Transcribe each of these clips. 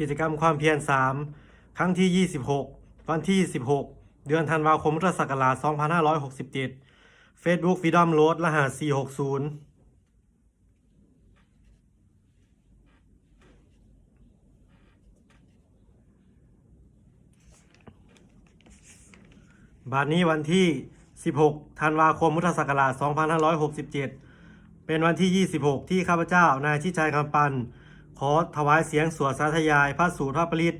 กิจกรรมความเพียร 3 ครั้งที่ 26 วันที่ 16 เดือนธันวาคมพุทธศักราช 2567 Facebook Freedom Road รหัส 460บัดนี้วันที่ 16 ธันวาคมพุทธศักราช 2567 เป็นวันที่ 26 ที่ข้าพเจ้านายชิชัยคำปัน ขอถวายเสียงสวดสาธยาย พระสูตรพระปริต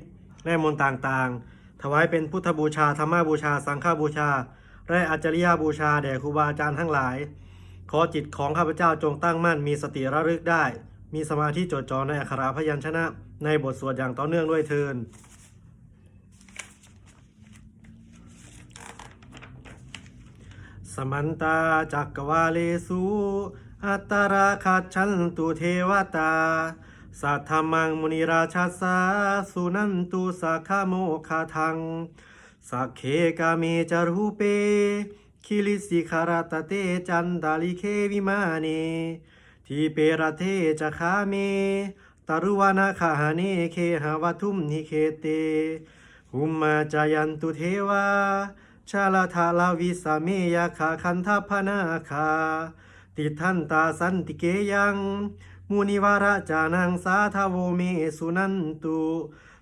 และมนต์ต่างๆ ถวายเป็นพุทธบูชาธรรมบูชา สังฆบูชา และอัจฉริยบูชาแด่ครูบาอาจารย์ทั้งหลาย ขอจิตของข้าพเจ้าจงตั้งมั่นมีสติระลึกได้ มีสมาธิจดจ่อในอักขระพยัญชนะ ในบทสวดอย่างต่อเนื่องด้วยเทินสมันตาจักรวาเลสุอัตตราคัจฉันตุเทวตา สัทธมังมุนิราชาสาสุนันตุสักขโมคาทังสักเคกาเมจารูเปคิลิสิคารตเตจันดาลิเควิมาเนทีเปรเทจะคาเมตารุวานาคาหเนเคหาวทุมนิเคเตหุมมาจายันตุเทวาชาลาทาลาวิสาเมยาคาคันทพนาคาติทันตาสันติเกยัง มุนิวาระจานังสาทาโวเมสุนันตุ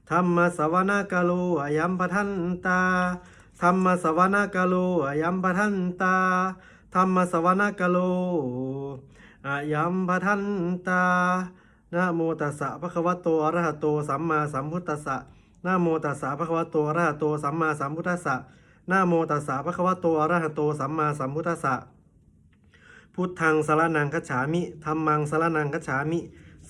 ธรรมสวนากโลอยัมปทันตาธรรมสวนากโลอยัมปทันตาธรรมสวนากโลอยัมปทันตานะโมตัสสะภะคะวะโตอะระหะโตสัมมาสัมพุทธัสสะนะโมตัสสะภะคะวะโตอะระหะโตสัมมาสัมพุทธัสสะนะโมตัสสะภะคะวะโตอะระหะโตสัมมาสัมพุทธัสสะ พุทธังสารนังคฉามิธัมมังสารนังคฉามิ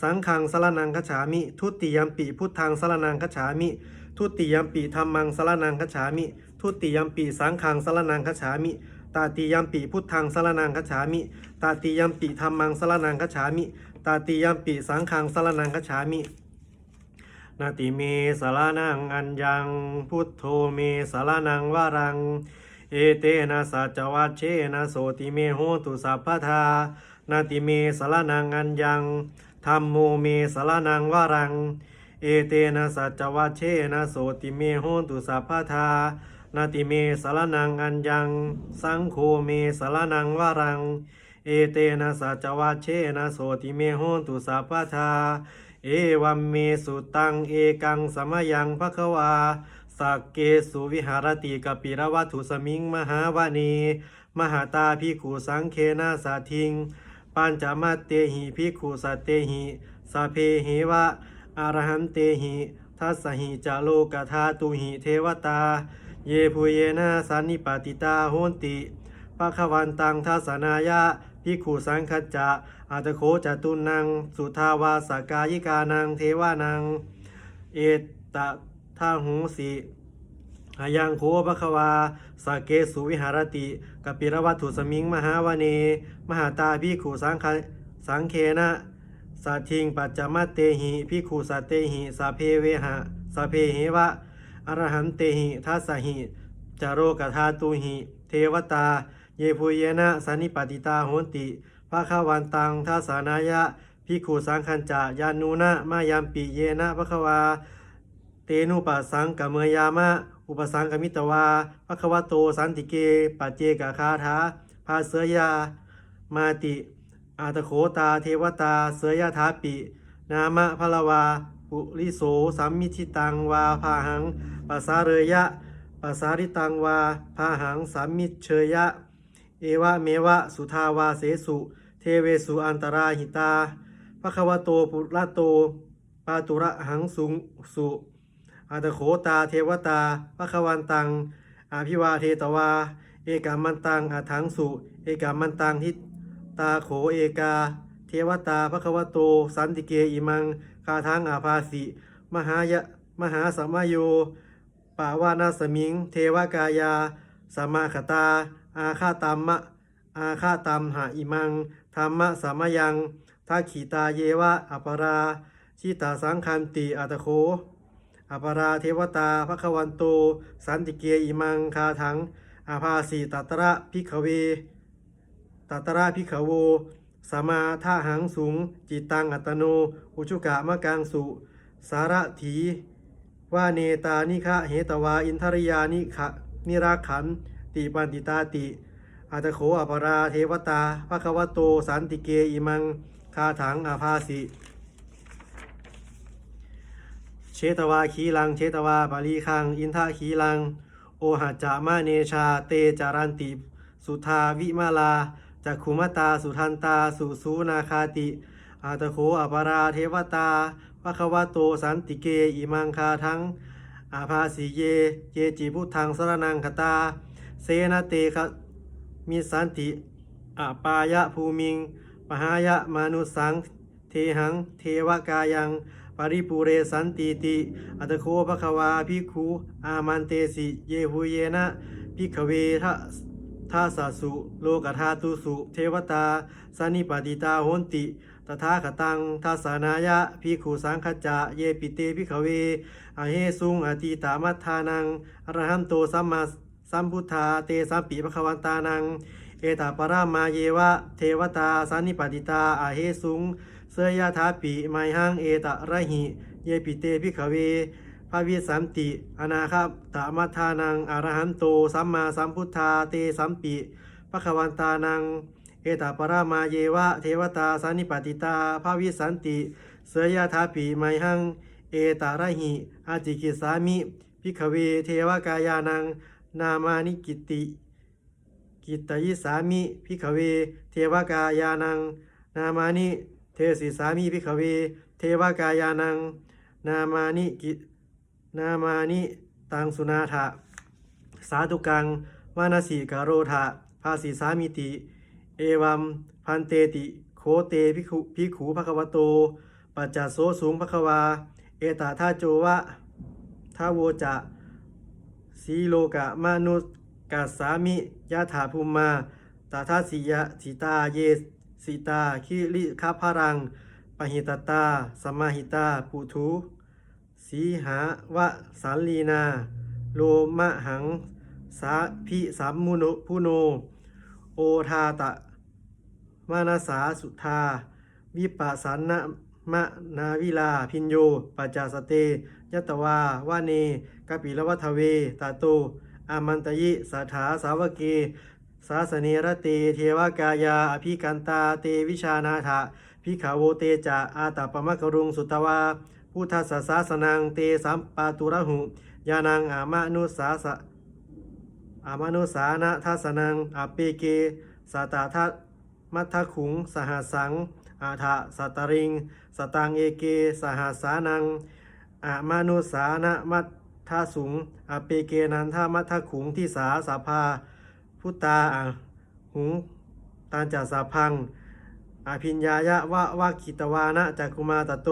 สังฆังสารนังคฉามิ ทุติยมปิพุทธังสารนังคฉามิ ทุติยมปิธัมมังสารนังคฉามิ ทุติยมปิสังฆังสารนังคฉามิ ตาติยมปิพุทธังสารนังคฉามิ ตาติยมปิธัมมังสารนังคฉามิ ตาติยมปิสังฆังสารนังคฉามินาติเมสารนังอัญญัง พุทโธเมสารนังวารัง เอเตนะสัจวัชเชนะโสติเมโหตุสัพพทานาติเมสารนังอัญญังธรรมโมเมสารนังวารัง เอเตนะสัจวัชเชนะโสติเมโหตุสัพพทานาติเมสารนังอัญญัง สังโฆเมสารนังวารัง เอเตนะสัจวัชเชนะโสติเมโหตุสัพพทาเอวัมเมสุตังเอกังสมยังภควา สักเกสุวิหารติกปิรวัตถุสมิง มหาวานี มหาตาพิขูสังเคนาสาทิง ปัญจมาเตหิพิขูสัตเตหิสาเพหิวะอรหันเตหิทัสหิจโลกธาตุหิเทวตา เยภูเยนะสันนิปติตาโหนติปะควันตังทัสนายะพิขูสังคจะอาตโคจตุนัง สุทาวาสกายิกานังเทวานัง เอตตะ ทาหูสิอายังโคภควาสาเกสุวิหารติกปิรวัตถุสมิงมหาวเน มหาตาพิขูสังคสังเคนะสัทธิงปัจจมัตเตหิพิขูสัตเตหิสาเพเวหะสาเพเหวะอรหันเตหิทัสสหิจาโรกธาตุหิ เทวตา เยภูเยนะสันิปติตาโหติภาควันตังทัสสานายะพิขูสังคัญจายานูนะมายามปิเยนะภควา เตนุปัสสังกะเมยามะ อุปสังกมิตวาภควโตสันติเกปัจเจกคาถาภาเสยามาติอาตโขตาเทวตาเสยทาปิ นามะพลวาปุริโสสัมมิชิตังวาพาหังปัสสาเรยะปัสสาริตังวาพาหังสัมมิเชยะ เอวะเมวะสุทาวาเสสุ เทเวสุอันตราหิตาภควโตปุระโตปาตุระหังสุงสุ อาตโขตาเทวตาภควันตังอาภิวาเทตวา เอกามันตังอาถังสุ เอกามันตังทิตาโขเอกา เทวตาภควโต สันติเกอิมังคาทังอาภาสิ มหายะมหาสมโยปาวานาสมิง เทวกายาสมมาขตา อาคาตัมมะ อาคาตัมหาอิมังธรรมะสามยังทักขีตาเยวะอัปรา ชิตาสังคันติอัตโค อปราเทวตาภควันโต สันติเกอิมังคาถัง อาภาสีตัตระพิขเวตัตระพิขโวสมาท่าหังสูง จิตตังอัตโน อุชุกะมะกังสุ สารถีว่าเนตานิคะเหตวาอินทริยานิขะนิราขันติปันติตาติอาตโขอปราเทวตาภควโต สันติเกอิมัง คาถังอาภาสิ เชตวาขีลัง เชตวาปาลีคัง อินทาขีลัง โอหัจจามาเนชา เตจารันติ สุทาวิมาลาจักขุมตา สุทันตา สุสูนาคาติ อาตโขอปาราเทวตาภควโตสันติเก อิมังคาทั้ง อาภาสีเย เยจิพุทธังสรนังคตา เสนาเตคมิสันติอาปายะภูมิง ปหายะมนุสัง เทหัง เทวกายัง ปริปูเรสันติติ อัตโคภควาภิกขุอามันเตสิ เยหุเยนะภิกเวทะทาสสุ โลกธาตุสุ เทวตาสันนิปติตาโหนติ ตถาคตังทัสานายะภิขุสังคจะ เยปิเตภิขเวอเฮสุงอติตามัทธานังอรหันโตสัมมาสัมพุทธาเตสัมปิภควันตานัง เอตาปรามาเยวะ เทวตาสันนิปติตาอาเฮสุง ยยาถาปิไมหังเอตะระหิ เยปิเตภิกขเวภาวิสัมติ อนาคาตามัทานังอรหันโต สัมมาสัมพุทธาเตสัมปิภควันตานัง เอตาปรามาเยวะ เทวตาสันนิปติตาภาวิสันติ เสยยาถาปิไมหัง เอตาระหิ อาจิกิสามิภิกขเว เทวกายานัง นามานิกิติ กิตตยิสามิภิกขเว เทวกายานัง นามานิ เทสิสามิภิกขเว เทวกายานัง นามานิกินามานิตังสุนาถะสาธุกังวานาสีกาโรธะภาสีสามิติ เอวัมพันเตติ โคเตภิกขุภิกขุภควโต ปัจจโสสูงภควา เอตาทาโจวะทาโวจะสีโลกะมนุกัสสามิยะถาภูมมาตาทาสิยะสิตาเย สิตาคิริคาพารังปหิตตาสมมาหิตา ปุถุสีหาวะสาลีนา โลมะหัง สาพิสัมมุโนพุโน โอทาตะ มานาสาสุธา วิปัสสนะมะนาวิลา พินโยปัจจาสเต ยตวาวาเนกปิลวัทเว ตาโตอามันตยิสาถาสาวเก สาสเนระเตเทวกายา อภิกันตาเตวิชานาถะพิขาโวเตจะอาตาปมะกรุงสุตวาพุทธสสาสนังเตสัมปาตุระหุยานังอามานุสาสะอามานุสานะทัสนังอาเปเกสาตาทัมัทธขุง สหสัง อาทะสัตตริง สตังเอเก สหสานังอามานุสานะมัทธสุงอาเปเกนันทามัทธขุงที่สาสาภา พุตตาหุงตานจัสสาพังอาพิญญายะวะวะคิตวานะจักุมาตโต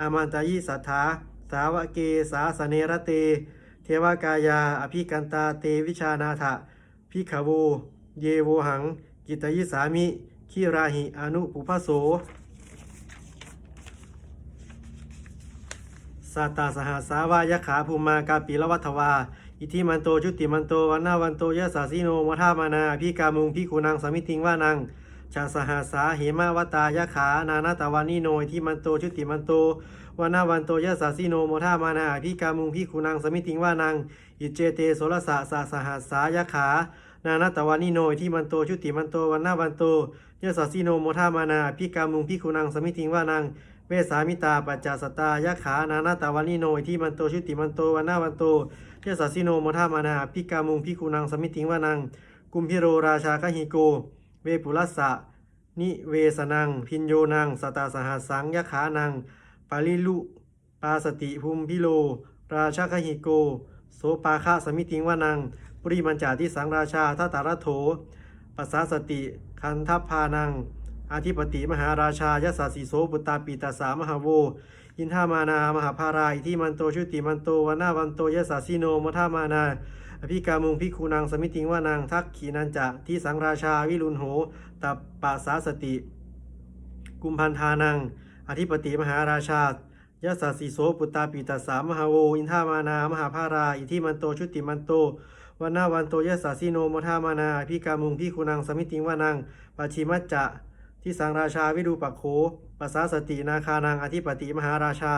อามันตายิสัทธาสาวเกสาสเนระเต เทวกายา อภิกันตาเตวิชานาถะพิขโว เยโวหัง กิตยิสามิขีราหิอนุปุพโสสัตตาสหัสาวายะขาภูมากาปิละวัฏวา อิทิมันโตชุติมันโตวันนาวันโตยะสาสิโนมทามานาพิกามุงพิคูนังสามิติงว่านังชาสหัสาเหมาวตายะขา นานาตวานิโนอิทิมันโตชุติมันโตวันนาวันโตยะสาสิโนโมทามานาพิกามุงพิคูนังสามิติงว่านังอิเจเตโสรสะสาสหัสายะขานานาตวานิโนอิทิมันโตชุติมันโตวันนาวันโตยะสาสิโนโมทามานาพิกามุงพิคูนังสามิติงว่านังเวสามิตาปัจจาสตายะขานานาตาวานิโนอิที่มันโตชุติมันโตวันนาวันโต เทศสิโนโมทามานาพิกามุงพิคูนังสมิติงวานัง กุมพิโรราชาคหิโก เวปุรัสสะนิเวสนัง พินโยนัง สตาสหัสสังยะขานัง ปาลิลุปาสติภูมิพิโล ราชาคหิโก โสปาคะสมิติงวานังปริมันจาทิสังราชาทัตตารโถปัสสาสติคันทัพพานังอธิปติมหาราชายสสสีโสปุตตาปีตาสามหาโว อินทามานา มหาภารายที่มันโตชุติมันโตวันนาวันโตยสสสีโนมทามานาอภิกามุงพิคูนางสมิติงว่านางทักขีนันจะที่สังราชาวิรุณโหตับปาสาสติ กุมพันธานัง อธิปติมหาราชายสสสีโสปุตตาปีตาสามหาโวอินทามานามหาภารายที่มันโตชุติมันโตวันนาวันโตยสสสีโนมทามานาอภิกามุงพิคูนางสมิติงว่านางปัจฉิมัจจะที่สังราชาวิดูปักโข ปัสสาสตินาคานังอธิปติมหาราชา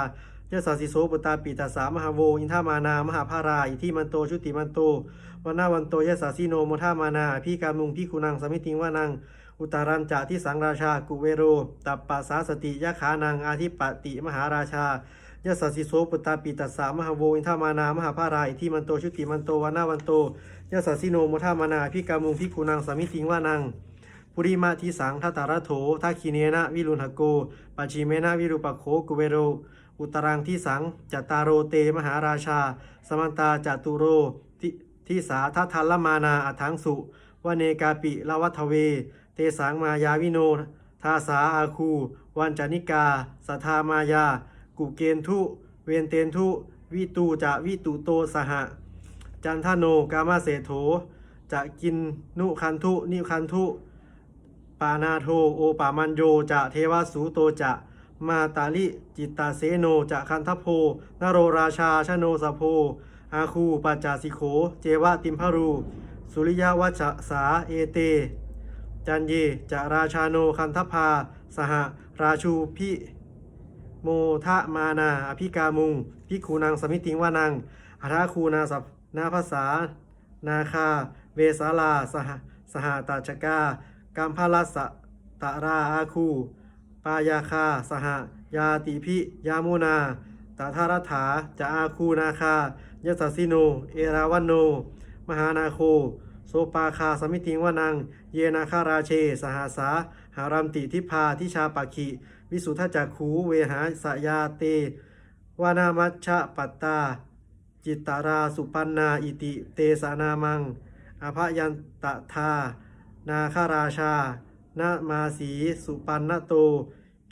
ยะสาสิโสปุตตาปิตาสามหาโวอินทามานามหาภาราอิทิมันโตชุติมันโตวันนาวันโตยะสาสิโนโมทามานาพี่กามุงพี่คุนังสมิติงวานัง อุตารันจะที่สังราชากุเวโร ตัปปะสาสติยะขานังอาทิปติมหาราชายะสาสิโสปุตตาปิตาสามหาโวอินทามานามหาภาราอิทิมันโตชุติมันโตวันนาวันโตยะสาสิโนโมทามานาพี่กามุงพี่คุนังสมิติงวานัง ปุริมาทิสังทัตตาระโถทักขิเนนะวิรุณหโกปัจฉิเมนะวิรุปโขกุเวโร อุตรังทิสังจัตตารโรเตมหาราชา สมันตาจตุโรทิสาทัทธัลมานาอัถังสุวเนกาปิลวัทเว เตสังมายาวิโน ทาสาอาคู วันจานิกาสทธามายา กุเกนทุ เวนเตนทุ วิตูจะวิตุโตสหะ จันทโนกามาเสโถ จะกินนุคันทุนิคันทุ ปานาโทโอปามันโยจะเทวสูโตจะมาตาลิจิตตาเสโนจะคันทโพนโรราชาชโนสโพอาคูปัจจาสิโข เจวะติมพรู สุริยวัชสาเอเต จันเยจะราชาโนคันทพาสหราชูพิโมทะมานาอภิกามุงพิคูนางสมิติงวานังอัฐาคูนาสัพนาภาษา นาคา เวสาลา สหสหตาชกา กัมพาลสะตะราอาคู ปายาคา สหยาติพิ ยามุนาตาทารัฐาจะอาคูนาคายสสิโน เอราวันโน มหานาโค โซปาคาสมิติงวานัง เยนาคาราเช สหาสา หารัมติทิพาทิชาปักขิวิสุทธจักขูเวหาสยาเต วานามัชชะปัตตา จิตตาราสุปันนาอิติ เตสานามังอภยันตทา นาคาราชา นามาสีสุปันนโต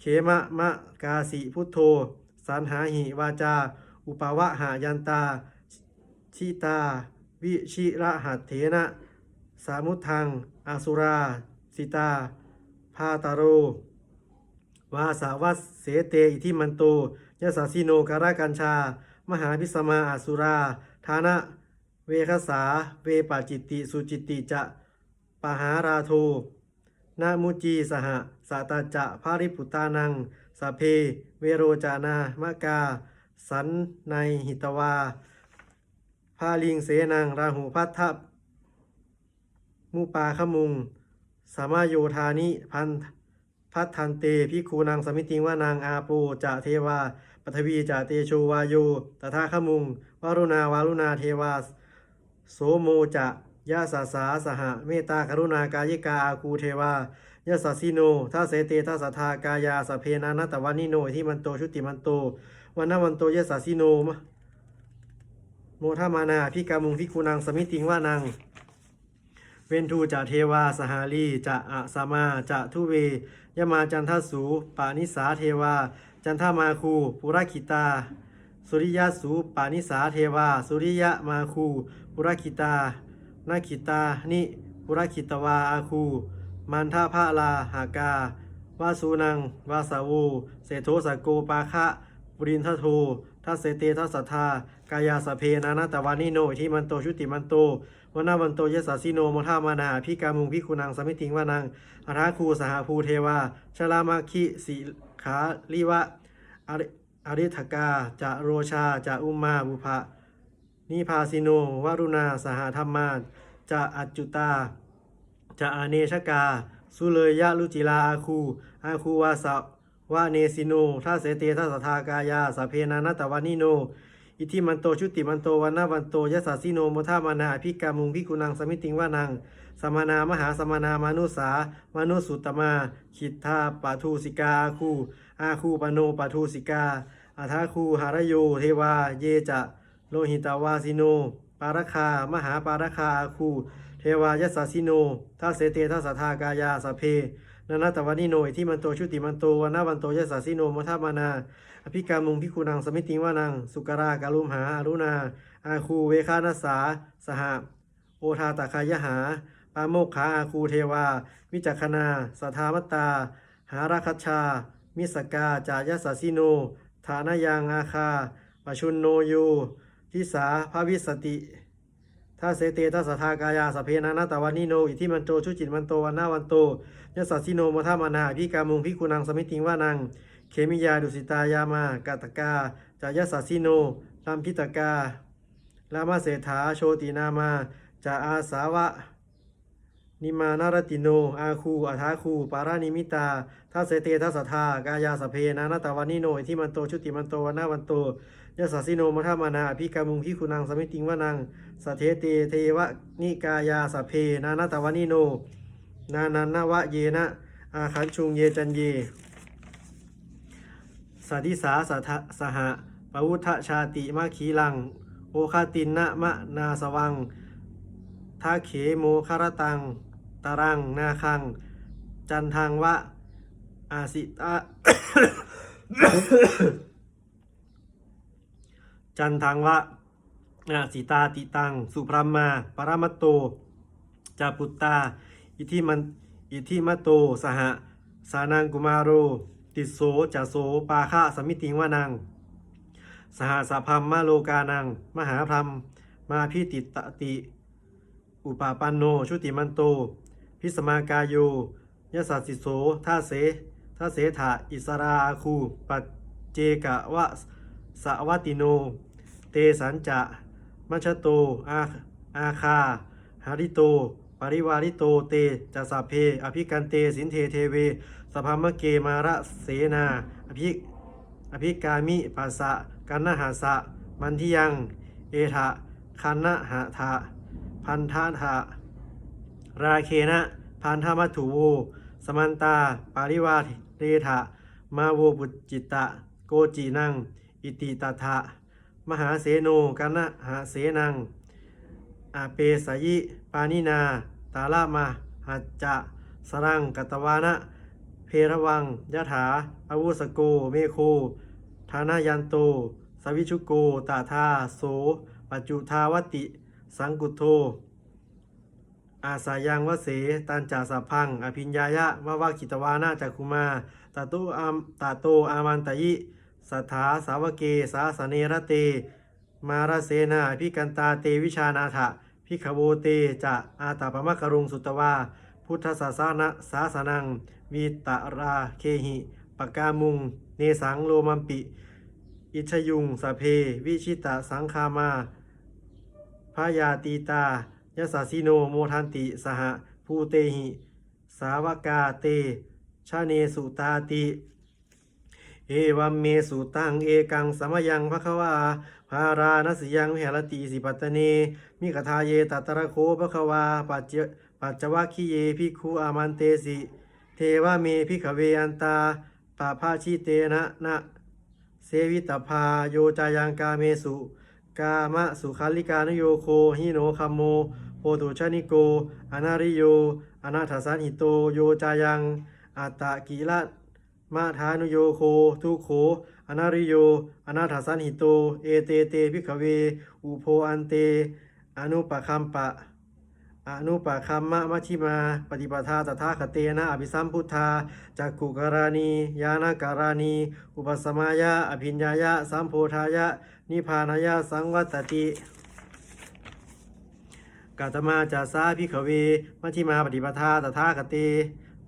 เขมะมะกาสิพุทโธสันหาหิวาจา อุปวะหายันตา ชิตา วิชิระหัตเถนะ สามุทังอาสุรา สิตา พาตาโร วาสาวัสเสเตอิทิมันโตยะสาสิโนการะกัญชา มหาพิสมาอาสุราฐานะ เวคสา เวปาจิตติ สุจิตติจะ ปหาราโทนามุจีสหสาตาจะภาริปุตานังสเพ เวโรจานามะกา สันในหิตวาพาลิงเสนังราหูพัทธมุปาขมุง สามาโยธานิพันพัทธันเตพิคูนางสมิติงว่านางอาโปจะเทวาปฐวีจะเตโชวาโยตถาขมุงวารุณาวารุณาเทวาโสโมจะ ยะสาสาสหะเมตตากรุณากายิกาอาคูเทวายะสัสสิโนทัสเสเตทัสสทากายาสเพนานัตวานิโนที่มันโตชุติมันโตวันนวันโตยะสัสสิโนมะโมทามานาพิกามุงพิคูนางสมิติงว่านางเวนทูจะเทวาสหาลีจะอะสามาจะทุเวยมาจันทสูปานิสาเทวา จันทมาคูปุรคิตา สุริยสูปานิสาเทวา สุริยมาคูปุรคิตา นาคิตา นิปุรคิตวาอาคู มันทาภาลาหากา วาสูนัง วาสาวูเสโทสกโกปาคะปุรินทโททัสเสเตทัสสทธากายาสเพนานาตวานิโนทิมันโตชุติมันโตวนาวันโตยสสสิโนมทามานาพิกามุงพิคุนังสมิติงวานังอาราคูสหภูเทวาชลามาคิสีขาลิวะอริอริทกาจะโรชาจะอุมมาบุภะ นิพาสิโนวารุณาสหธรรมาจะอัจจุตา จะอาเนชกา สุเลยยะลุจิลาอาคู อาคูวาสวะเนสิโนทัสเสเตทัสสทากายาสพเพนานัตวานิโน อิทิมันโตชุติมันโตวันนาวันโตยสสสสิโนโมทามานาพิกามุงพิกุนังสมิติงวานังสมานามหาสมานามานุสามานุสุตตมา ขิทธาปาทูสิกาอาคู อาคูปโนปาทูสิกาอาทาคูหารโยเทวาเยจะ โลหิตาวาสิโน ปารคา มหาปารคาอาคู เทวายสสสสิโนทัสเสเตทัสทากายาสเพนานาตวานิโนอิทิมันโตชุติมันโตวันาวันโตยสสสสิโนโมทามานา อภิกามุงพิคูนังสมิติงวานัง สุการากาลุมหาอารุณา อาคูเวคานาสา สหโอทาตคายหา ปาโมกขาอาคูเทวา วิจักขณาสัทธามตตา หาราคัชชา มิสกา จายสสสิโน ฐานายังอาคาปชุนโนยู ทิสาภาวิสติถ้าเสเตทัสสทากายาสเพนานาตวานิโน อิทิมันโตชุจิตมันโตวันนาวันโตยสสสิโนมทามานาพิกามุงพิคูนังสมิติงวานัง เคมิยาดุสิตายามากาตกาจายสัสสิโนลัมพิตกาลามาเศรษฐาโชตินามาจาอาสาวะ นิมานารติโน อาคูอัฐาคู ปารานิมิตาทัสเสเตทัสสทากายาสเพนานาตวันิโน อิทิมันโตชุติมันโตวันนาวันโต ยสสสิโนมัทมานาอภิกามุงพิคุนังสมิติงวนังสเทเตเทวะนิกายาสเพนานาตวันิโน นานันนวะเยนะอาคันชุงเยจันเยสัทิสาสัทสหะปวุทธชาติมะขีลัง โอคาตินนะมะนาสวังทาเขโมคารตัง ตารัง นาคัง จันทังวะอาสิตะ จันทังวะอาสิตาติตัง สุพรหมมาปรมัตโตจาปุตตา อิทิมันอิทิมโต สหสานังกุมารโร ติโสจะโสปาคะสมิติงวานัง สหสพัมมาโลกานัง มหาพรมมาพิติตติ อุปาปันโน ชุติมันโต พิสมากายโยยสัสสิโสท่าเสท่าเสถาอิสราอาคู ปัจเจกะวะ สวัติโน เตสันจะมัชโต อาอาคาหาริโต ปริวาริโต เตจะสาเพ อภิกันเต สินเทเทเว สภามเกมาระเสนา อภิ อภิกามิปัสสะกันนหาสะ มันทิยัง เอทะคันนหะทะพันธาทะราเคนะ พันธมัถุโว สมันตา ปาริวาเรทะ มาโวบุจจิตะ โกจีนัง อิติตถะมหาเสโนกันนะหาเสนัง อาเปสยิ ปานินา ตาลามาหัจจะสรังกัตวานะ เพระวังยะถาอาวุสโก เมโคธานายันโต สวิชุโก ตาทาโส ปัจจุทาวติ สังกุโท อาสายังวเส ตันจาสัพพัง อภิญญายะวะวะกิตวานาจักคุมา ตาตุอามตาโตอามันตยิ สัทธาสาวเกสาสเนระเต มารเสนาพิกันตาเตวิชานาถะพิขโวเตจะอาตาปมะกรุงสุตวา พุทธศาสนะสาสนังวีตาราเคหิปกามุง เนสังโลมัมปิ อิชยุงสเพ วิชิตะสังคามาพยาตีตายสสสิโนโมทันติสหภูเตหิ สาวกาเต ชาเนสุตาติ เอวัมเมสุตังเอกังสมยังภควาภารานสยังวิหรติสิปัตเน มิกทาเยตัตระโคภควาปัจเจปัจจวัคคีเยพิคูอามันเตสิ เทวเมพิขเวอันตาปาภาชิเตนะนะเสวิตภาโยจายังกาเมสุ กามะสุขาลิกานโยโคหิโนคัมโมโพตุชนิโกอนาริโยอนาถสันหิโตโยจายังอัตตะกิละ มาทานุโยโค ทุโขอนาริโย อนาถสันหิโต เอเตเตพิขเว อุโพอันเต อนุปคัมปะ อนุปคัมมะมัชิมา ปฏิปทาตถาคเตนะ อภิสัมพุทธาจักกุการานียานาการานี อุปสมายะ อภิญญายะ สัมโพธายะ นิพานายะ สังวัตติกาตมาจาสาพิขเว มัชฌิมาปฏิปทาตถาคเต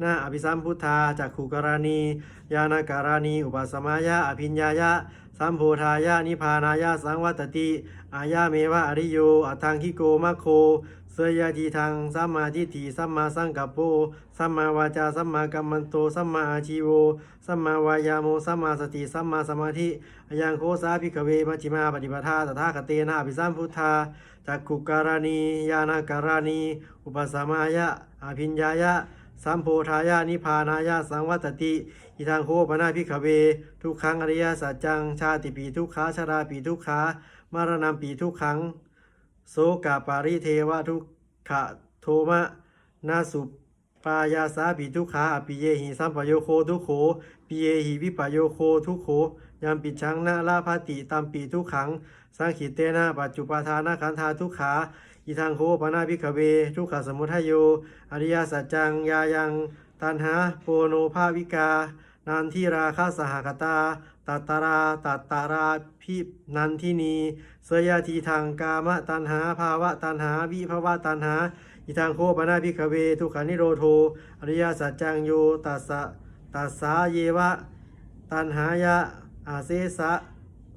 นะอภิสัมพุทธาจักขุการานี ยานาการานีอุปสมายะอภิญญายะ สัมโพธายะนิพานายะสังวัตติ อายาเมวะอริโยอัตังคิโกมะโค เสยทีทางสัมมาทิฏฐิสัมมาสังกัปโปสัมมาวาจาสัมมากัมมันโตสัมมาอาชีโวสัมมาวายาโมสัมมาสติสัมมาสมาธิอยังโคสาภิกเวมัชฌิมาปฏิปทาตถาคเตนะอภิสัมพุทธาจักขุการานียานาการานีอุปสมายะอภิญญายะ สัมโพธายะนิพานายะสังวัตติ อิทางโคปนาภิขเว ทุกขังอริยสัจจัง ชาติปีทุกขาชราปีทุกขามารณะปีทุกขัง โสกาปาริเทวะทุกขะโทมะนาสุปายาสาปิทุกขาอปิเยหิสัมปโยโคทุกโขปิเยหิวิปโยโคทุกโขยามปิชังนาลาภาติตัมปีทุกขัง สังขิเตนะปัจจุปาทานาขันธาทุกขา อิทังโคปนาภิกขเว ทุกขสมุทัยโย อริยสัจจังยายังตันหาโปโนภาวิกา นันทิราคาสหกตาตัตตาราตัตตาราพินันทินีเสยทีทางกามตันหาภาวะตันหาวิภาวะตันหาอิทางโคปนาภิกขเว ทุกขานิโรโทอริยสัจจังโยตัสสะตัสสาเยวะ ตันหายะอาเซสะ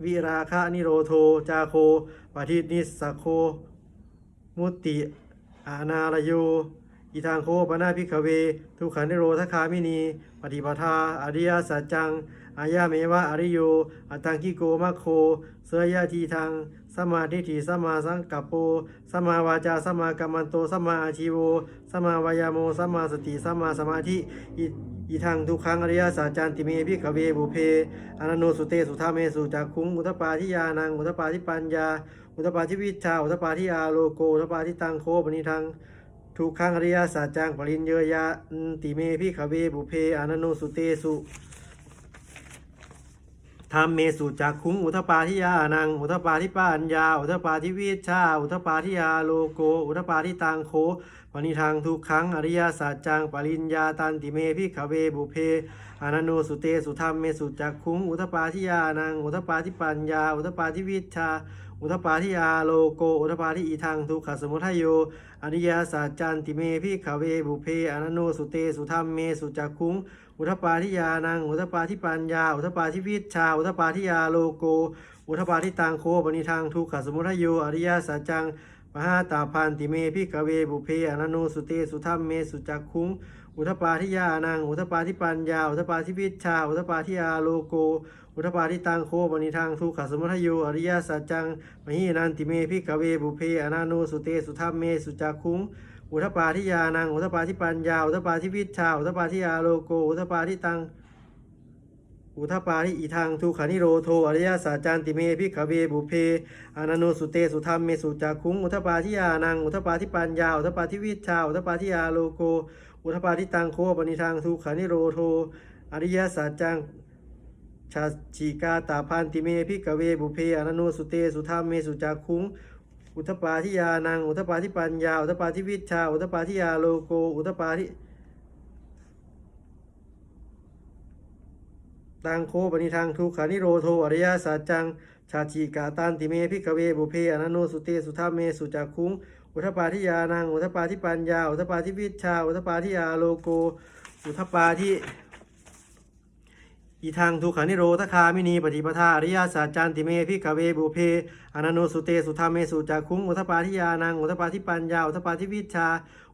วิราคะนิโรโทจาโคปฏินิสสโค มุติอานาลโยอิทางโคปนาพิกเว ทุกขันนิโรธคามินี ปฏิปทาอริยสัจจัง อายาเมวะอริโย อัตังกิโกมัคโค เสยยะทีทางสมมาทิฏฐิสมมาสังกัปโปสมมาวาจาสมมากัมมันโตสมมาอาชีโวสมมาวายาโมสมมาสติสมมาสมาธิ อิอิทังทุกขังอริยสัจจันติเมพิกเวบุเพอนันโนสุเตสุธาเมสุจักขุงอุทปาทิยานังอุทปาทิปัญญาอุตปาทิวิชาอุตปาทิอาโลโกอุตปาทิตังโคปนิทังทุกขังอริยสัจจังปริญเยยะติเมพิขเวบุเพอนันโนสุเตสุธรรมเมสุจักขุงอุทปาทิยานังอุทปาทิปัญญา อุทปาทิวิชาอุทปาทิอาโลโกอุทปาทิตังโค ปนิทังทุกขังอริยสัจจังปริญญาตันติเมพิขเวบุเพอนันโนสุเตสุธรรมเมสุจักขุงอุทปาทิยานังอุทปาทิปัญญา อุทปาทิวิชาอุทปาทิอาโลโกอุทปาทิอีทังทุกขสมุทัยโยอนิยสัจจันติเมพิขเวบุเพอนันโนสุเตสุธรรมเมสุจักขุงอุทปาทิยานังอุทปาทิปัญญา อุทปาทิวิชชาอุทปาทิอาโลโก อุทปาทิตังโคปนิทังทุกขสมุทัยโยอริยสัจจัง ปหาตาพันติเมพิขเวบุเพอนันโนสุเตสุธรรมเมสุจักขุงอุทปาทิยานังอุทปาทิปัญญาอุทปาทิวิชชาอุทปาทิอาโลโก อุทปาทิตังโคปนิทังทุขสมุทัยโยอริยสัจจังมหินันติเมพิขเวบุเพอนันโนสุเตสุธรรมเมสุจักขุงอุทปาทิยานังอุทปาทิปัญญาอุทปาทิวิชชาอุทปาทิอาโลโกอุทปาทิตัง อุทปาทิอีทางทุขานิโรโทอริยสัจจันติเมพิขเวบุเพอนันโนสุเตสุธรรมเมสุจักุงอุทปาทิยานังอุทปาทิปัญญาอุทปาทิวิชชาอุทปาทิอาโลโก อุทปาทิตังโคปนิทางทุขานิโรโทอริยสัจจังชาชีกาตาพันติเมพิกเวบุเพอนันโนสุเตสุธรรมเมสุจักุงอุทปาทิยานังอุทปาทิปัญญาอุทปาทิวิชชาอุทปาทิยาโลโกอุทปาทิ ตังโคปนิทังทุกขานิโรโทอริยสัจจังชาชีกาตันติเมพิกเวบุเพอนันโนสุเตสุธรรมเมสุจักขุงอุทปาทิยานังอุทปาทิปัญญาอุทปาทิวิชชาอุทปาทิยาโลโกอุทปาทิอีทางทุกขานิโรธคามินีปฏิปทาอริยสัจจันติเมพิกเวบุเพอนันโนสุเตสุธรรมเมสุจักขุงอุทปาทิยานังอุทปาทิปัญญาอุทปาทิวิชชา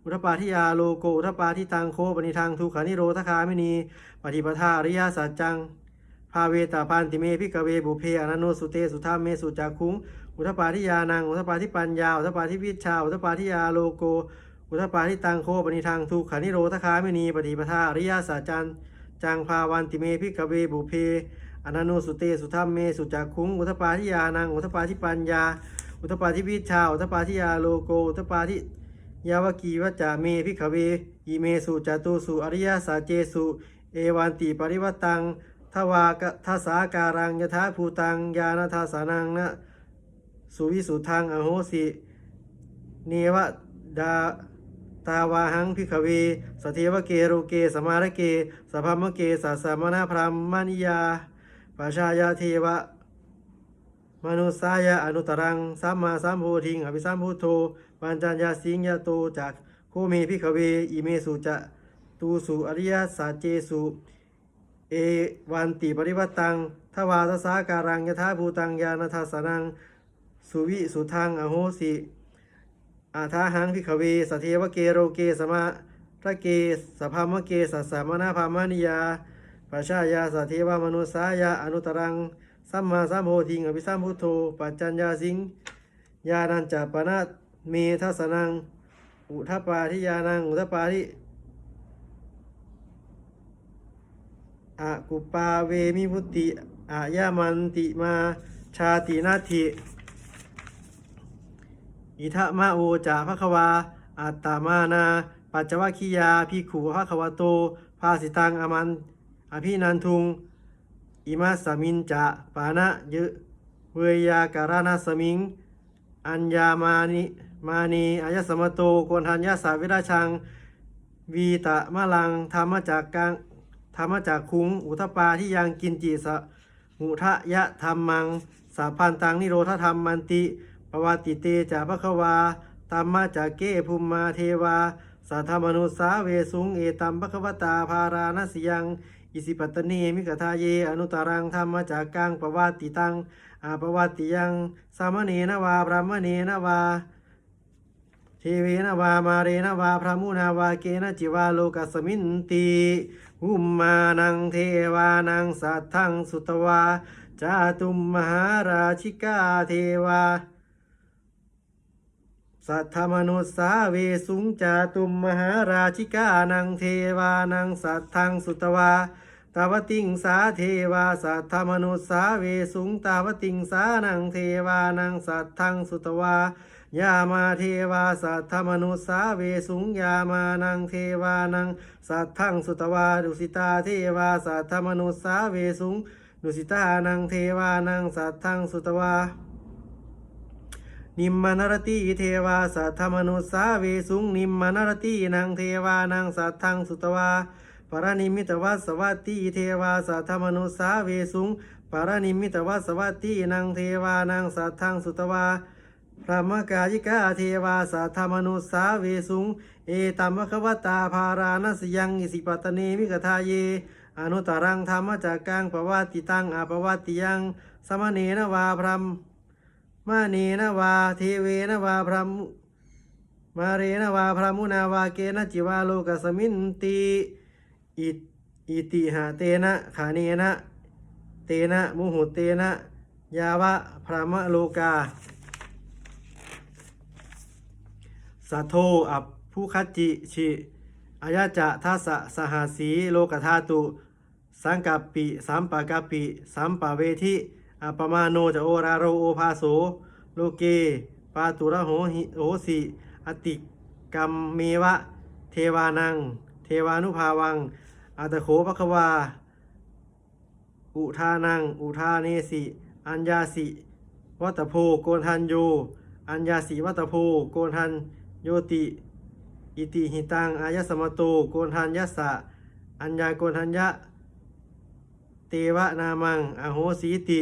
อุทปาทิยาโลโกอุทปาทิตังโคปนิทางทุขานิโรธคามินี ปฏิปทาอริยสัจจังภาเวตาพันติเมพิกเวบุเพอนันโนสุเตสุธรรมเมสุจักขุงอุทปาทิยานังอุทปาทิปัญญาอุทปาทิวิชาอุทปาทิยาโลโก อุทปาทิตังโคปนิทางทุขานิโรธคามินีปฏิปทาอริยสัจจันจังภาวันติเมพิกเวบุเพอนันโนสุเตสุธรรมเมสุจักขุงอุทปาทิยานังอุทปาทิปัญญา อุทปาทิวิชาอุทปาทิยาโลโกอุทปาทิ ยาวกีวัจจาเมพิกเวอีเมสุจตุสุอริยสัจเจสุเอวันติปริวัตังทวากะทัสาการังยถาภูตังยานาทาสานังนะสุวิสุทังอโหสิเนวดาตาวาหังพิขเวสเทวเกโรเกสมารเกสภามเกสัสสมนาพรามมานิยาปัชายาเทวะมนุสายะอนุตรังสัมมาสัมโพธิงอภิสัมพุทโธ ปัญจญาสิงยโตจากโคเมพิขเวอิเมสุจะตูสุอริยสัจเจสุเอวันติปริวัตตังทวาทสาการังยถาภูตังยานาทัสนังสุวิสุทังอโหสิอาทาหังพิขเวสเทวเกโรเกสมาทะเกสภามเกสัสามนาภามานิยาปัชายาสเทวมนุสายาอนุตรังสัมมาสัมโพธิงอภิสัมพุทโธปัจจัญญาสิงยานันจัปนา เมทัสนัง อุทปาทิยานัง อุทปาทิอากุปาเวมิพุติอายามันติมาชาตินาทิอิทะมะโอจาภควา อัตตามานา ปัจจวัคคียาพิขูภควโต ภาสิตังอมันอภินันทุง อิมัสมินจะปานะยะเวยาการานาสมิง อัญญามานิ มานีอายสมโตโกนทัญญาสาวิราชัง วีตะมะลังธรรมจากกังธรรมจากคุงอุทปาที่ยังกินจิสะมุทะยะธรรมัง สาพันตังนิโรธธรรมมันติปวัติเตจาภควาตัมมาจากเกภุมมาเทวาสัทธมนุสาเวสุงเอตัมภควตาภาราณสยังอิสิปัตเนมิกทาเย อนุตารังธรรมจากกังปวัติตังอาปวัติยังสามเณนวาพระมเณนวา ทเวนวามาเรนวาพระมุนาวาเกนจิวาโลกัสมินติหุมมานังเทวานังสัทธังสุตวาจาตุมมหาราชิกาเทวา สัทธมนุสสาเวสุงจาตุมมหาราชิกานังเทวานังสัทธังสุตวาตาวติงสาเทวาสัทธมนุสสาเวสุงตาวติงสานังเทวานังสัทธังสุตวา ยามาเทวาสัทธมนุสสาเวสุงยามานังเทวานังสัทธังสุตวาดุสิตาเทวาสัทธมนุสสาเวสุงดุสิตานังเทวานังสัทธังสุตวานิมมานรติเทวาสัทธมนุสสาเวสุงนิมมานรตินางเทวานังสัทธังสุตวาปรนิมิตวัสสวัตติเทวาสัทธมนุสสาเวสุงปรนิมิตวัสสวัตตินางเทวานังสัทธังสุตวา พระมกายิกาเทวาสัทธมนุสสาเวสุง เอตัมมคะวตาภารานัสยังอิสิปตเนมิกทาเย อนุตรังธรรมจากกังปวัติตังอาปวัติยัง สมเนนวาพรมมาเนนวาเทเวนวาพระมุมาเรนวาพระมุนาวาเกนจิวาโลกสมินติอิอิติหาเตนะขาเนนะ เตนะมุหุเตนะ ยาวะพระมโลกา สัทโทอัปผู้คัจจิชิอายะจะทัสสหาสีโลกธาตุ สังกัปปิสัมปะกัปปิสัมปะเวทิอัปมาโนจะโอราโรโอภาโสโลเกปาตุระโหหิโหสิอติกรรมเมวะ เทวานัง เทวานุภาวังอัตโขภควา อุทานัง อุทาเนสิ อัญญาสิ วัตโพโกนทันโย อัญญาสิวัตโพโกนทัน โยติอิติหิตังอายสมโตโกนทันยัสสะ อัญญาโกนทัญญะ เตวะนามัง อโหสีติ